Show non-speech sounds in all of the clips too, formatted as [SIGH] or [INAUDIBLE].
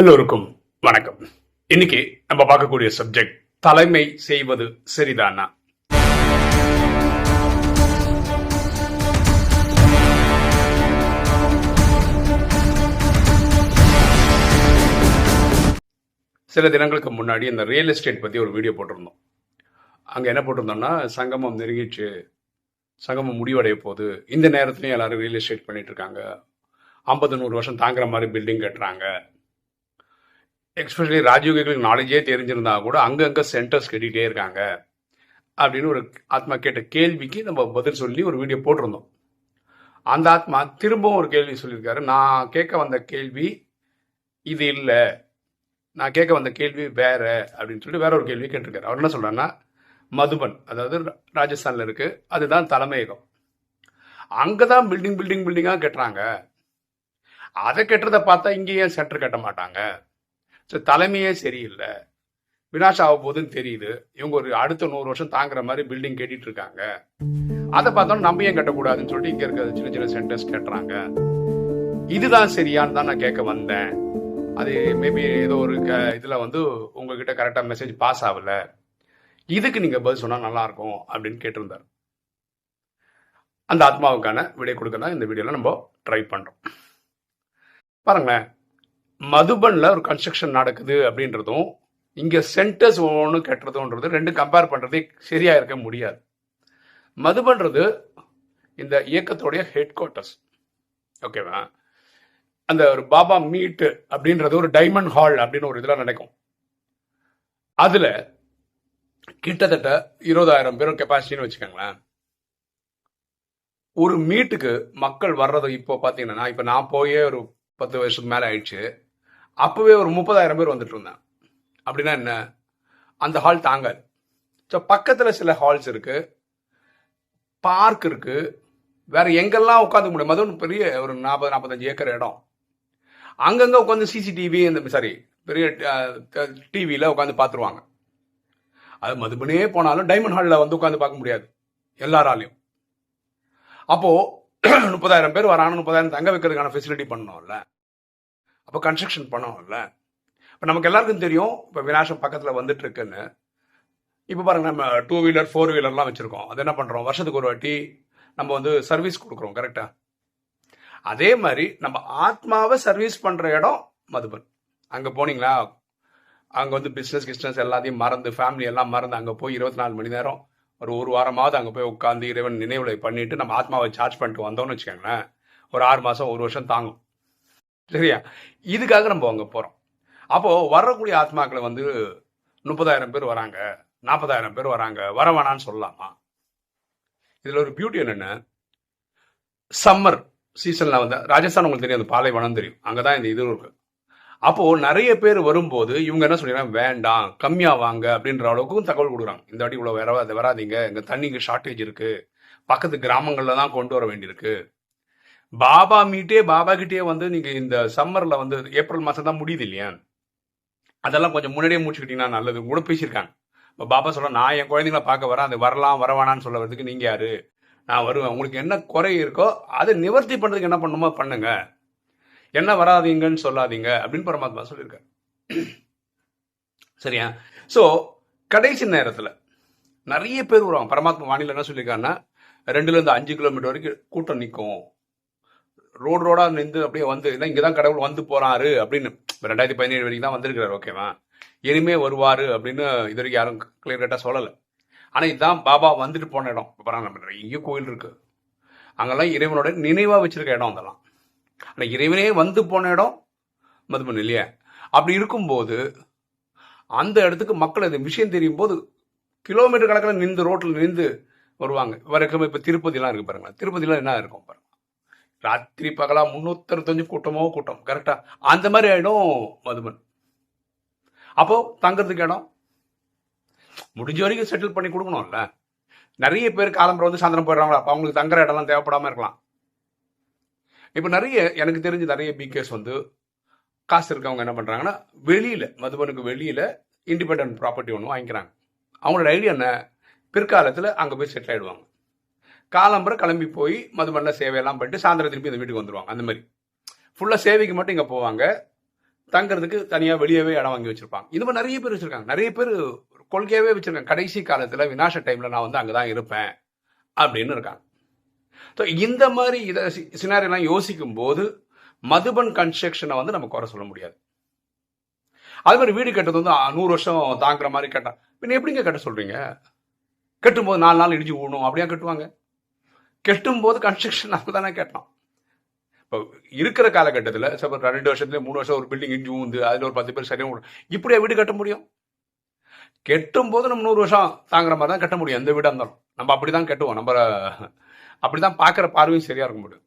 எல்லோருக்கும் வணக்கம். இன்னைக்கு நம்ம பார்க்கக்கூடிய சப்ஜெக்ட் தலைமை செய்வது சரிதானா சில தினங்களுக்கு முன்னாடி இந்த ரியல் எஸ்டேட் பற்றி ஒரு வீடியோ போட்டிருந்தோம். அங்கே என்ன போட்டிருந்தோம்னா சங்கமம் நெருங்கிச்சு சங்கமம் முடிவடைய போது இந்த நேரத்துலையும் எல்லாரும் ரியல் எஸ்டேட் பண்ணிட்டு இருக்காங்க. ஐம்பது நூறு வருஷம் தாங்குற மாதிரி பில்டிங் கட்டுறாங்க. எக்ஸ்பெஷலி ராஜயோகிகளுக்கு நாலேஜே தெரிஞ்சிருந்தா கூட அங்கங்கே சென்டர்ஸ் கட்டிகிட்டே இருக்காங்க. அப்படின்னு ஒரு ஆத்மா கேட்ட கேள்விக்கு நம்ம பதில் சொல்லி ஒரு வீடியோ போட்டிருந்தோம். அந்த ஆத்மா திரும்பவும் ஒரு கேள்வி சொல்லியிருக்காரு. நான் கேட்க வந்த கேள்வி இது இல்லை. நான் கேட்க வந்த கேள்வி வேற அப்படின்னு சொல்லி வேற ஒரு கேள்வி கேட்டிருக்காரு. அவர் என்ன சொல்கிறாருன்னா மதுபன் அதாவது ராஜஸ்தானில் இருக்குது அதுதான் தலைமையகம். அங்கே தான் பில்டிங் பில்டிங் பில்டிங்காக கட்டுறாங்க. அதை கட்டுறதை பார்த்தா இங்கேயே சென்டர் கட்ட மாட்டாங்க. தலைமையே சரியில்லை. வினாஷ் ஆக போகுதுன்னு தெரியுது. இவங்க ஒரு அடுத்த நூறு வருஷம் தாங்குற மாதிரி பில்டிங் கட்டிட்டு இருக்காங்க. அதை பார்த்தோம் நம்ம ஏன் கட்டக்கூடாதுன்னு சொல்லிட்டு இங்கே இருக்கிற சின்ன சின்ன சென்டர்ஸ் கட்டுறாங்க. இதுதான் சரியான்னு தான் நான் கேட்க வந்தேன். அது மேபி ஏதோ ஒரு க- இதில் வந்து உங்ககிட்ட கரெக்டாக மெசேஜ் பாஸ் ஆகல. இதுக்கு நீங்கள் பதில் சொன்னால் நல்லா இருக்கும் அப்படின்னு கேட்டிருந்தார். அந்த ஆத்மாவுக்கான விடை கொடுக்க தான் இந்த வீடியோவில் நம்ம ட்ரை பண்ணுறோம் பாருங்களேன். மதுபனில் ஒரு கன்ஸ்ட்ரக்ஷன் நடக்குது அப்படின்றதும் இங்கே சென்டர்ஸ் ஒன்று கட்டுறதுன்றது ரெண்டும் கம்பேர் பண்ணுறதே சரியாக இருக்க முடியாது. மதுபன்றது இந்த இயக்கத்துடைய ஹெட் குவார்ட்டர்ஸ் ஓகேவா அந்த ஒரு பாபா மீட்டு அப்படின்றது ஒரு டைமண்ட் ஹால் அப்படின்னு ஒரு இதில் நடக்கும். அதில் கிட்டத்தட்ட இருபதாயிரம் பேரும் கெப்பாசிட்டின்னு வச்சுக்கோங்களேன். ஒரு மீட்டுக்கு மக்கள் வர்றது இப்போ பார்த்தீங்கன்னா இப்போ நான் போயே ஒரு பத்து வருஷத்துக்கு மேலே ஆயிடுச்சு. அப்போவே ஒரு முப்பதாயிரம் பேர் வந்துட்டு இருந்தேன் அப்படின்னா என்ன? அந்த ஹால் தாங்காது. ஸோ பக்கத்தில் சில ஹால்ஸ் இருக்கு. பார்க் இருக்கு. வேற எங்கெல்லாம் உட்காந்து முடியும்? அதுவும் பெரிய ஒரு நாற்பது நாற்பத்தஞ்சு ஏக்கர் இடம். அங்கங்கே உட்காந்து சிசிடிவி இந்த சாரி பெரிய டிவியில் உட்காந்து பார்த்துருவாங்க. அது மதுபனே போனாலும் டைமண்ட் ஹாலில் வந்து உட்காந்து பார்க்க முடியாது. எல்லாராலையும். அப்போது [CLEARS THROAT] முப்பதாயிரம் பேர் வரானு முப்பதாயிரம் தங்க வைக்கிறதுக்கான ஃபெசிலிட்டி பண்ணணும்ல. அப்போ கன்ஸ்ட்ரக்ஷன் பண்ணோம்ல இப்போ நமக்கு எல்லாருக்கும் தெரியும் இப்போ விநாசம் பக்கத்தில் வந்துட்டு இருக்குன்னு இப்போ பாருங்க நம்ம டூ வீலர் ஃபோர் வீலர்லாம் வச்சுருக்கோம். அது என்ன பண்ணுறோம் வருஷத்துக்கு ஒரு வாட்டி நம்ம வந்து சர்வீஸ் கொடுக்குறோம் கரெக்டாக அதே மாதிரி நம்ம ஆத்மாவை சர்வீஸ் பண்ணுற இடம் மதுபன். அங்கே போனீங்களா? அங்கே வந்து பிஸ்னஸ் கிஸ்னஸ் எல்லாத்தையும் மறந்து ஃபேமிலி எல்லாம் மறந்து அங்கே போய் இருபத்தி நாலு மணி நேரம் ஒரு ஒரு வாரமாவது அங்கே போய் உட்காந்து இறைவன் நினைவுலை பண்ணிட்டு நம்ம ஆத்மாவை சார்ஜ் பண்ணிட்டு வந்தோம்னு வச்சுக்கோங்களேன். ஒரு ஆறு மாதம் ஒரு வருஷம் தாங்கும். சரியா? இதுக்காக நம்ம அங்கே போகிறோம் அப்போது வரக்கூடிய ஆத்மாக்களை வந்து முப்பதாயிரம் பேர் வராங்க நாற்பதாயிரம் பேர் வராங்க வர வேணான்னு சொல்லலாமா? இதில் ஒரு பியூட்டி என்னென்ன சம்மர் சீசனில் வந்து ராஜஸ்தான் உங்களுக்கு தெரியும் அந்த பாலைவனம் தெரியும். அங்கே தான் இந்த இது இருக்குது அப்போது நிறைய பேர் வரும்போது இவங்க என்ன சொல்லிடுறாங்க வேண்டாம் கம்மியாக வாங்க அப்படின்ற அளவுக்கும் தகவல் கொடுக்குறாங்க. இந்த வாட்டி இவ்வளோ வர வராதீங்க இங்கே தண்ணிக்கு ஷார்ட்டேஜ் இருக்கு. பக்கத்து கிராமங்களில் தான் கொண்டு வர வேண்டியிருக்கு. பாபா மீட்டே பாபா கிட்டே வந்து நீங்க இந்த சம்மர்ல வந்து ஏப்ரல் மாசம் தான் முடியுது இல்லையா? அதெல்லாம் கொஞ்சம் முன்னாடியே முடிச்சுக்கிட்டீங்கன்னா நல்லது. கூட பேசியிருக்காங்க. இப்போ பாபா சொல்ல நான் என் குழந்தைங்கள பார்க்க வரேன். அது வரலாம் வரவானான்னு சொல்ல வரதுக்கு நீங்க யாரு? நான் வருவேன். உங்களுக்கு என்ன குறை இருக்கோ அதை நிவர்த்தி பண்றதுக்கு என்ன பண்ணுமோ பண்ணுங்க. என்ன வராதீங்கன்னு சொல்லாதீங்க. அப்படின்னு பரமாத்மா சொல்லியிருக்காரு. சரியா? சோ கடைசி நேரத்துல நிறைய பேர் வருவாங்க. பரமாத்மா வானிலை என்ன சொல்லியிருக்காருன்னா ரெண்டுல இருந்து அஞ்சு கிலோமீட்டர் வரைக்கும் கூட்டம் நிற்கும். ரோடு ரோடாக நின்று அப்படியே வந்து இதான் இங்கதான் கடவுள் வந்து போகிறாரு அப்படின்னு. இப்போ ரெண்டாயிரத்தி பதினேழு வரைக்கும் தான் வந்திருக்கிறார் ஓகேவா இனிமே வருவார் அப்படின்னு இது வரைக்கும் யாரும் கிளியர் கட்டாக சொல்லலை. ஆனால் இதுதான் பாபா வந்துட்டு போன இடம். இப்ப நம்ம நிறைய கோயில் இருக்குது அங்கெல்லாம் இறைவனோட நினைவாக வச்சுருக்க இடம் அதெல்லாம். ஆனால் இறைவனே வந்து போன இடம் மதுபன் இல்லையா? அப்படி இருக்கும்போது அந்த இடத்துக்கு மக்கள் இந்த விஷயம் தெரியும் போது கிலோமீட்டர் கணக்கில் நின்று ரோட்டில் நின்று வருவாங்க. வரைக்கும் இப்போ திருப்பதிலாம் இருக்கு பாருங்களேன். திருப்பதிலாம் என்ன இருக்கும் பாருங்க? ராத்திரி பகலா முன்னூத்தறுபத்தஞ்சு கூட்டமோ கூட்டம் கரெக்டா அந்த மாதிரி ஆயிடும் மதுபன் அப்போ தங்கிறதுக்கு இடம்? முடிஞ்ச வரைக்கும் செட்டில் பண்ணி கொடுக்கணும்ல. நிறைய பேர் காலம்பரம் வந்து சாயந்தரம் போயிடுறாங்களா? அப்ப அவங்களுக்கு தங்குற இடம்லாம் தேவைப்படாம இருக்கலாம். இப்ப நிறைய எனக்கு தெரிஞ்சு நிறைய பிகேஸ் வந்து காசு இருக்கவங்க என்ன பண்றாங்கன்னா வெளியில மதுபனுக்கு வெளியில இண்டிபெண்டன்ட் ப்ராப்பர்ட்டி ஒன்று வாங்கிக்கிறாங்க. அவங்களோட ஐடியா என்ன? பிற்காலத்தில் அங்கே போய் செட்டில் ஆயிடுவாங்க. காலம்பரம் கிளம்பி போய் மதுமண்ணில் சேவையெல்லாம் பண்ணிட்டு சாயந்தரம் திருப்பி இந்த வீட்டுக்கு வந்துடுவாங்க அந்த மாதிரி. ஃபுல்லாக சேவைக்கு மட்டும் இங்கே போவாங்க. தங்குறதுக்கு தனியாக வெளியவே இடம் வாங்கி வச்சுருப்பாங்க. இது மாதிரி நிறைய பேர் வச்சுருக்காங்க. நிறைய பேர் கொள்கையாகவே வச்சுருக்காங்க. கடைசி காலத்தில் விநாச டைமில் நான் வந்து அங்கதான் இருப்பேன் அப்படின்னு இருக்காங்க. ஸோ இந்த மாதிரி இதை சினாரியெல்லாம் யோசிக்கும் போது மதுபன் கன்ஸ்ட்ரக்ஷனை வந்து நம்ம குறை சொல்ல முடியாது. அது மாதிரி வீடு கட்டுறது வந்து நூறு வருஷம் தாங்குற மாதிரி கட்டான் பின்ன எப்படிங்க கட்ட சொல்கிறீங்க கட்டும்போது நாலு நாள் இடிஞ்சு விடணும் அப்படியா கட்டுவாங்க? கெட்டும் போது கன்ஸ்ட்ரக்ஷன் நம்ம தானே கட்டணும். இப்போ இருக்கிற காலகட்டத்தில் இப்போ ரெண்டு வருஷத்துல மூணு வருஷம் ஒரு பில்டிங் இடிஞ்சு ஊந்து அதில் ஒரு பத்து பேர் சரியாக இப்படியா வீடு கட்ட முடியும்? கெட்டும் போது நம்ம நூறு வருஷம் தாங்குற மாதிரி தான் கட்ட முடியும் எந்த வீடாக இருந்தாலும். நம்ம அப்படி தான் கட்டுவோம். நம்ம அப்படி தான் பார்க்குற பார்வையும் சரியாக இருக்க முடியும்.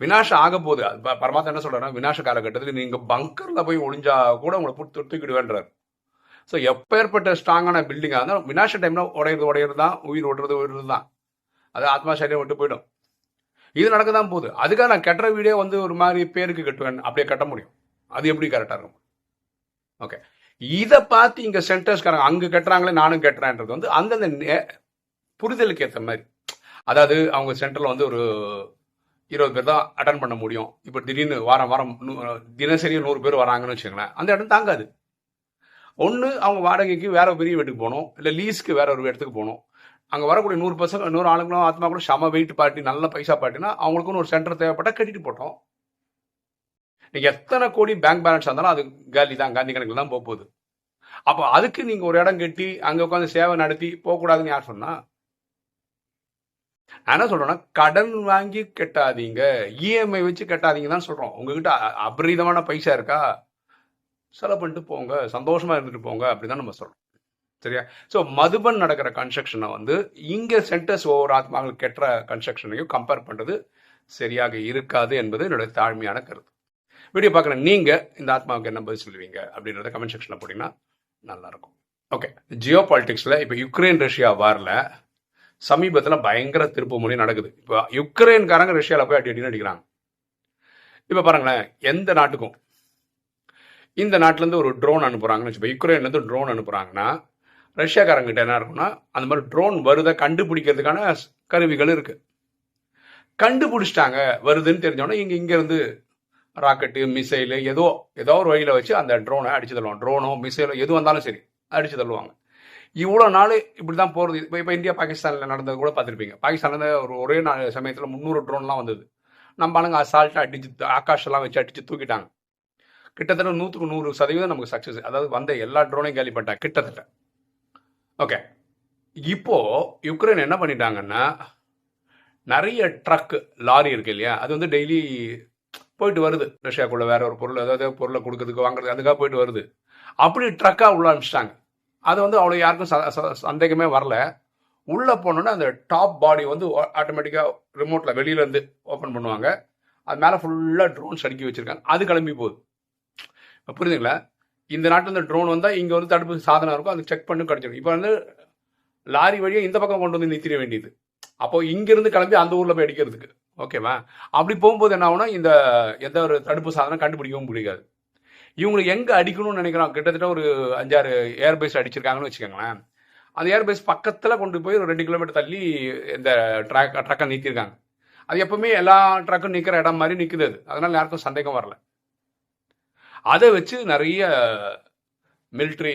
வினாசம் ஆக போகுது. பரமாத்மா என்ன சொல்றாருன்னா வினாஷ காலகட்டத்தில் நீங்கள் பங்கரில் போய் ஒளிஞ்சா கூட உங்களை புட்டு தூக்கிடுவேன்றார் ஸோ எப்பேற்பட்ட ஸ்ட்ராங்கான பில்டிங்காக இருந்தாலும் வினாஷ டைமில் உடையிறது உடையிறது தான் உயிர் ஓடுறது உயிர்றது தான் அது ஆத்மா சரீரம் விட்டு போயிடும். இது நடக்க தான் போகுது. அதுக்காக நான் கட்டுற வீடே வந்து ஒரு மாதிரி பேருக்கு கட்டுவேன் அப்படியே கட்ட முடியும். அது எப்படி கரெக்டாக இருக்கும்? ஓகே இதை பார்த்து இங்கே சென்டர்ஸ்காரங்க அங்கே கட்டுறாங்களே நானும் கட்டுறேன்றது வந்து அந்தந்த நே- புரிதலுக்கு ஏற்ற மாதிரி. அதாவது அவங்க சென்டரில் வந்து ஒரு இருபது பேர் தான் அட்டன் பண்ண முடியும். இப்போ திடீர்னு வாரம் வாரம் நூ- தினசரி நூறு பேர் வராங்கன்னு வச்சுக்கோங்களேன் அந்த இடம் தாங்காது. ஒன்று அவங்க வாடகைக்கு வேற பெரிய வீட்டுக்கு போகணும் இல்லை லீஸ்க்கு வேற ஒரு இடத்துக்கு போகணும். அங்கே வரக்கூடிய நூறு பசங்க நூறு ஆளுங்களும் ஆத்மாக்களும் சம வெயிட் பார்ட்டி நல்ல பைசா பார்ட்டினா அவங்களுக்குன்னு ஒரு சென்டர் தேவைப்பட்டால் கட்டிட்டு போட்டோம். நீங்கள் எத்தனை கோடி பேங்க் பேலன்ஸ் இருந்தாலும் அது காலி தான் காந்தி கணக்கில் தான் போக போகுது அப்போ அதுக்கு நீங்கள் ஒரு இடம் கட்டி அங்கே உட்காந்து சேவை நடத்தி போகக்கூடாதுன்னு யார் சொன்னா? நான் என்ன சொல்றேன்னா கடன் வாங்கி கட்டாதீங்க. இஎம்ஐ வச்சு கட்டாதீங்க தான் சொல்றோம். உங்ககிட்ட அபரீதமான பைசா இருக்கா? செலவு பண்ணிட்டு போங்க சந்தோஷமா இருந்துட்டு போங்க அப்படிதான் நம்ம சொல்றோம். சரியா? ஸோ மதுபன் நடக்கிற கன்ஸ்ட்ரக்ஷனை வந்து இங்கே சென்டர்ஸ் ஒவ்வொரு ஆத்மாக்கள் கெட்டுற கன்ஸ்ட்ரக்ஷனையும் கம்பேர் பண்ணுறது சரியாக இருக்காது என்பது என்னுடைய தாழ்மையான கருத்து. வீடியோ பார்க்குற நீங்கள் இந்த ஆத்மாவுக்கு என்ன பதில் சொல்லுவீங்க அப்படின்றத கமெண்ட் செக்ஷனில் போட்டிங்கன்னா நல்லாயிருக்கும். ஓகே ஜியோ பாலிட்டிக்ஸ்ல இப்போ யுக்ரைன் ரஷ்யா வாரில் சமீபத்தில் பயங்கர திருப்பு மொழி நடக்குது. இப்போ யுக்ரைன்காரங்க ரஷ்யாவில் போய் அடி அடின்னு அடிக்கிறாங்க. இப்போ பாருங்களேன் எந்த நாட்டுக்கும் இந்த நாட்டிலேருந்து ஒரு ட்ரோன் அனுப்புகிறாங்கன்னு வச்சுப்போ யுக்ரைன்லேருந்து ட்ரோன் அனுப்புகிறாங்கன்னா ரஷ்யாக்காரங்கிட்ட என்ன இருக்கும்னா அந்த மாதிரி ட்ரோன் வருதை கண்டுபிடிக்கிறதுக்கான கருவிகள் இருக்கு. கண்டுபிடிச்சிட்டாங்க வருதுன்னு தெரிஞ்சோன்னா இங்கே இங்கேருந்து ராக்கெட்டு மிசைலு ஏதோ ஏதோ ஒரு வழியில் வச்சு அந்த ட்ரோனை அடிச்சு தள்ளுவாங்க. ட்ரோனோ மிசைலோ எது வந்தாலும் சரி அடிச்சு தள்ளுவாங்க. இவ்வளோ நாள் இப்படி தான் போகிறது இப்போ இப்போ இந்தியா பாகிஸ்தானில் நடந்தது கூட பார்த்துருப்பீங்க. பாகிஸ்தானில் ஒரு ஒரே நாள் சமயத்தில் முந்நூறு ட்ரோன்லாம் வந்தது. நம்ம ஆளுங்க அசால்ட்டாக அடிச்சு ஆகாஷெல்லாம் வச்சு அடிச்சு தூக்கிட்டாங்க. கிட்டத்தட்ட நூற்றுக்கு நூறு சதவீதம் நமக்கு சக்ஸஸ் அதாவது வந்த எல்லா ட்ரோனையும் கேலி கிட்டத்தட்ட. ஓகே இப்போ யுக்ரைன் என்ன பண்ணிட்டாங்கன்னா நிறைய ட்ரக் லாரி இருக்கு இல்லையா? அது வந்து டெய்லி போயிட்டு வருது. ரஷ்யாக்குள்ள வேற ஒரு பொருள் ஏதாவது பொருளை கொடுக்கறதுக்கு வாங்குறது அதுக்காக போயிட்டு வருது. அப்படி ட்ரக்காக உள்ள அனுப்பிச்சிட்டாங்க. அது வந்து அவ்வளோ யாருக்கும் ச- ச- சந்தேகமே வரல. உள்ளே போனோன்னா அந்த டாப் பாடி வந்து ஆட்டோமேட்டிக்காக ரிமோட்டில் வெளியிலேருந்து ஓப்பன் பண்ணுவாங்க. அது மேலே ஃபுல்லாக ட்ரோன்ஸ் அடுக்கி வச்சுருக்காங்க. அது கிளம்பி போகுது. புரியுதுங்களா? இந்த நாட்டில் இந்த ட்ரோன் வந்தால் இங்கே வந்து தடுப்பு சாதனம் இருக்கும். அது செக் பண்ணி கிடச்சிடும். இப்போ வந்து லாரி வழியாக இந்த பக்கம் கொண்டு வந்து நிறுத்திட வேண்டியது. அப்போ இங்கேருந்து கிளம்பி அந்த ஊரில் போய் அடிக்கிறதுக்கு. ஓகேவா அப்படி போகும்போது என்ன ஆகுனா இந்த எந்த ஒரு தடுப்பு சாதனம் கண்டுபிடிக்கவும் முடியாது. இவங்களுக்கு எங்கே அடிக்கணும்னு நினைக்கிறோம் கிட்டத்தட்ட ஒரு அஞ்சாறு ஏர்பேஸ் அடிச்சிருக்காங்கன்னு வச்சுக்கோங்களேன். அந்த ஏர்பேஸ் பக்கத்தில் கொண்டு போய் ஒரு ரெண்டு கிலோமீட்டர் தள்ளி இந்த ட்ராக் ட்ரக்கை நிறுத்திருக்காங்க. அது எப்பவுமே எல்லா ட்ரக்கும் நிற்கிற இடம் மாதிரி நிற்குது அது. அதனால் யாருக்கும் சந்தேகம் வரல. அதை வச்சு நிறைய மிலிட்ரி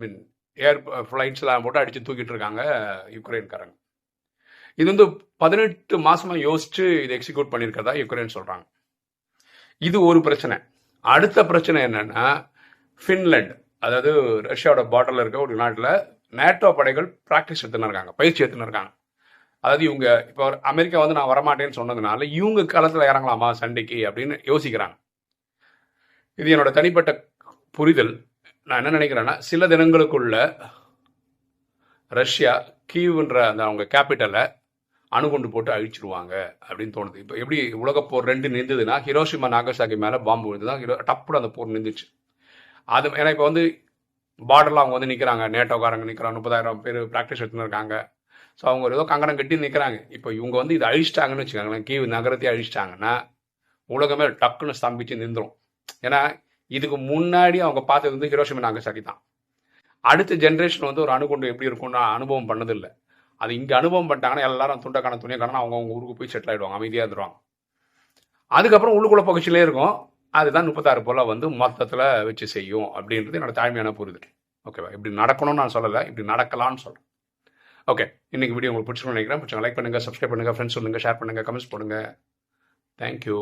மீன் ஏர் ஃப்ளைட்ஸ்லாம் போட்டு அடித்து தூக்கிட்டு இருக்காங்க யுக்ரைன்காரங்க. இது வந்து பதினெட்டு மாசமா யோசிச்சு இதை எக்ஸிக்யூட் பண்ணியிருக்கிறதா யுக்ரைன் சொல்றாங்க. இது ஒரு பிரச்சனை. அடுத்த பிரச்சனை என்னன்னா ஃபின்லேண்ட் அதாவது ரஷ்யாவோட பார்டர்ல இருக்க ஒரு நாட்டில் நேட்டோ படைகள் ப்ராக்டிஸ் எடுத்துன்னு இருக்காங்க பயிற்சி எடுத்துன்னு இருக்காங்க. அதாவது இவங்க இப்போ அமெரிக்கா வந்து நான் வரமாட்டேன்னு சொன்னதுனால இவங்க காலத்தில் இறங்கலாமா சண்டைக்கு அப்படின்னு யோசிக்கிறாங்க. இது என்னோட தனிப்பட்ட புரிதல். நான் என்ன நினைக்கிறேன்னா சில தினங்களுக்குள்ள ரஷ்யா கீவ்ன்ற அந்த அவங்க கேபிட்டலை அணுகுண்டு போட்டு அழிச்சிருவாங்க அப்படின்னு தோணுது. இப்போ எப்படி உலகப் போர் ரெண்டு நின்றுதுன்னா ஹிரோஷிமா நாகசாகி மேலே பாம்பு விழுந்து தான் ஹிரோ டப்புனு அந்த போர் நின்றுச்சு. அது ஏன்னா இப்போ வந்து பார்டரில் அவங்க வந்து நிற்கிறாங்க நேட்டோக்காரங்க நிற்கிறாங்க முப்பதாயிரம் பேர் ப்ராக்டிஸ் எடுத்துன்னு இருக்காங்க. ஸோ அவங்க ஏதோ கங்கணம் கட்டி நிற்கிறாங்க இப்போ இவங்க வந்து இதை அழிச்சிட்டாங்கன்னு வச்சுக்கோங்களேன். கீவ் நகரத்தையே அழிச்சிட்டாங்கன்னா உலகமே டக்குன்னு ஸ்தம்பிச்சு நின்றுடும் ஏன்னா இதுக்கு முன்னாடி அவங்க பார்த்தது வந்து ஹிரோஷிமா நாகசாக்கி தான். அடுத்த ஜென்ரேஷன் வந்து ஒரு அணுகுண்டு எப்படி இருக்கும்னு அனுபவம் பண்ணதில்லை. அது இங்கே அனுபவம் பண்ணிட்டாங்கன்னா எல்லாரும் துண்டக்கான துணியக்கான அவங்க அவங்க ஊருக்கு போய் செட்டில் ஆகிடுவாங்க அமைதியாக இருந்துருவாங்க. அதுக்கப்புறம் உள்ளுக்குள்ள பகுதியிலே இருக்கும். அதுதான் முப்பத்தாறு போல் வந்து மொத்தத்தில் வச்சு செய்யும் அப்படின்றது என்னோட தாழ்மையான புரிதல். ஓகேவா இப்படி நடக்கணும்னு நான் சொல்லலை இப்படி நடக்கலாம்னு சொல்கிறேன் ஓகே இன்னைக்கு வீடியோ உங்களுக்கு பிடிச்சிருக்கணும்னு நினைக்கிறேன். பிடிச்சவங்க லைக் பண்ணுங்கள் சப்ஸ்கிரைப் பண்ணுங்கள் ஃப்ரெண்ட்ஸ் சொல்லுங்கள் ஷேர் பண்ணுங்கள் கமெண்ட்ஸ் பண்ணுங்கள் தேங்க்யூ